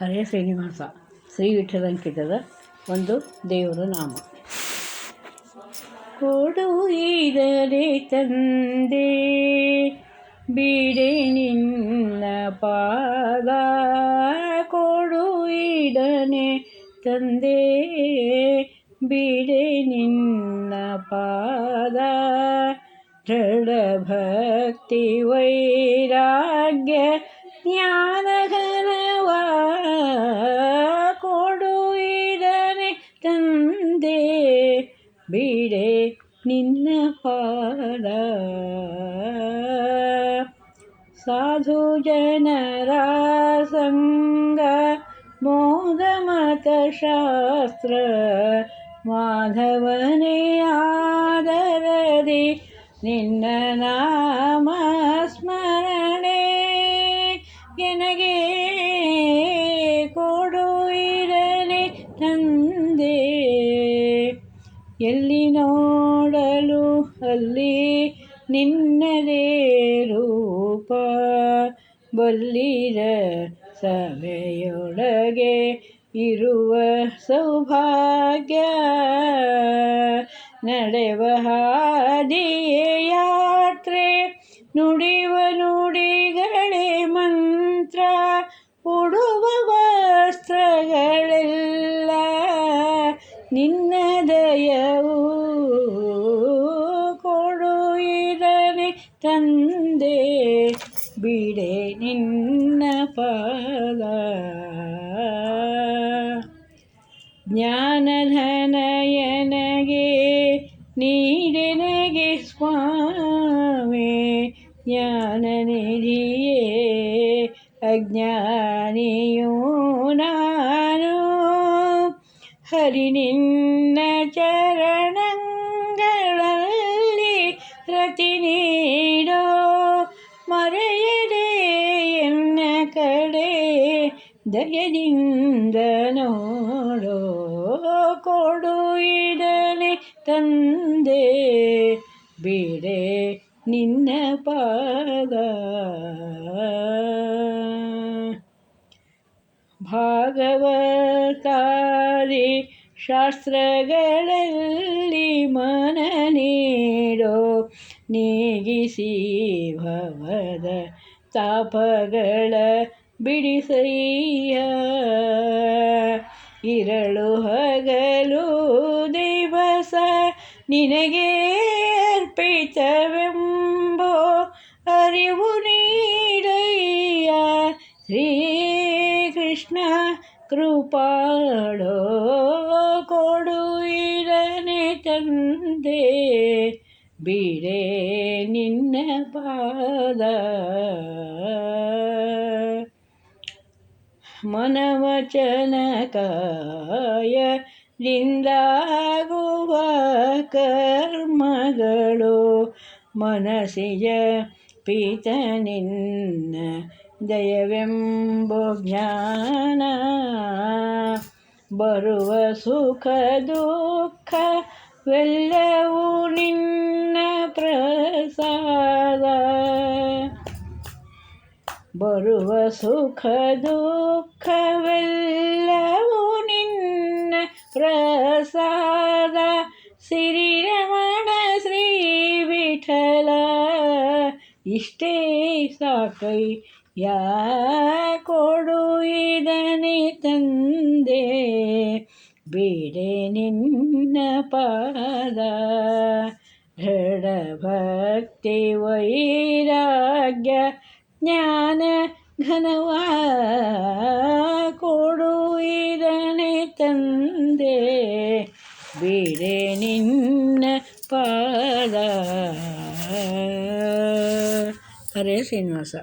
ಹರೇ ಶ್ರೀನಿವಾಸ, ಶ್ರೀ ವಿಠಲಂಕಿತದ ಒಂದು ದೇವರ ನಾಮ. ಕೊಡು ಇದರೆ ತಂದೆ, ಬಿಡೆ ನಿನ್ನ ಪಾದ. ಕೊಡು ಇದನೆ ತಂದೆ, ಬಿಡೆ ನಿನ್ನ ಪಾದ. ದೃಢ ಭಕ್ತಿ ವೈರಾಗ್ಯ ಜ್ಞಾನಘನವ ಬಿಡೆ ನಿನ್ನ ಪಾದ ಸಾಧು ಜನರ ಸಂಗ ಮೋದ ಮತಶಾಸ್ತ್ರ ಮಾಧವನೇ ಆದರದಿ ನಿನ್ನ ನಾಮ ಸ್ಮರಣೆ ಎನಗೆ ಎಲ್ಲಿ ನೋಡಲು ಅಲ್ಲಿ ನಿನ್ನದೇ ರೂಪ. ಬಲ್ಲಿರ ಸಭೆಯೊಳಗೆ ಇರುವ ಸೌಭಾಗ್ಯ. ನಡೆವ ಹಾದಿಯ ಯಾತ್ರೆ, ನುಡಿವ ನುಡಿಗಳೇ ಮಂತ್ರ, ಉಡುವ ವಸ್ತ್ರಗಳೆಲ್ಲ ನಿನ್ನ ತಂದೆ ಬಿಡೆ ನಿನ್ನ ಪದ ಜ್ಞಾನಧನಯನಗೆ ನೀಡೆನಗೆ ಸ್ವಾಮಿ ಜ್ಞಾನನಿಧಿಯೇ ಅಜ್ಞಾನಿಯೋ ನಾನು. ಹರಿ ನಿನ್ನ ಚರಣಗಳಲ್ಲಿ ದಯದಿಂದ ನೋಡೋ ಕೊಡು ಇದನೆ ತಂದೆ. ಬಿಡೆ ನಿನ್ನ ಪಾದ ಭಾಗವತಾರಿ ಶಾಸ್ತ್ರಗಳಲ್ಲಿ ಮನ ನೀಡೋ ನೀಗಿಸಿ ಭವದ ತಾಪಗಳ ಬಿಡಿಸಯ್ಯ ಇರಳು ಹಗಲು ದಿವಸ ನಿನಗೆ ಅರ್ಪಿತವೆಂಬೋ ಅರಿವು ನೀಡಯ್ಯ. ಶ್ರೀಕೃಷ್ಣ ಕೃಪಾಳೋ ಕೊಡು ಇರನೆ ತಂದೆ. ಬಿಡೇ ನಿನ್ನ ಪಾದ ಮನವಚನಕಾಯ ಲಿಂದಾಗುವ ಕರ್ಮಗಳು ಮನಸ್ಸಿಯ ಪೀತ ನಿನ್ನ ದಯವೆಂಬೋ ಜ್ಞಾನ ಬರುವ ಸುಖ ದುಃಖವೆಲ್ಲವೂ ನಿನ್ನ ಪ್ರಸಾದ ಬರುವ ಸುಖ ದುಃಖವೆಲ್ಲವೂ ನಿನ್ನ ಪ್ರಸಾದ. ಶ್ರೀರಮಣ ಶ್ರೀ ವಿಠಲ, ಇಷ್ಟೇ ಸಾಕೈ ಯಾ ಕೊಡು ಇದನೆ ತಂದೆ? ಬೇಡೆ ನಿನ್ನ ಪಾದ ದೃಢ ಭಕ್ತಿ ವೈರಾಗ್ಯ ಜ್ಞಾನ ಘನವ ಕೊಡು ಇದನೆ ತಂದೆ ಬಿಡೆ ನಿನ್ನ ಪಾದ ಹರೇ ಶ್ರೀನಿವಾಸ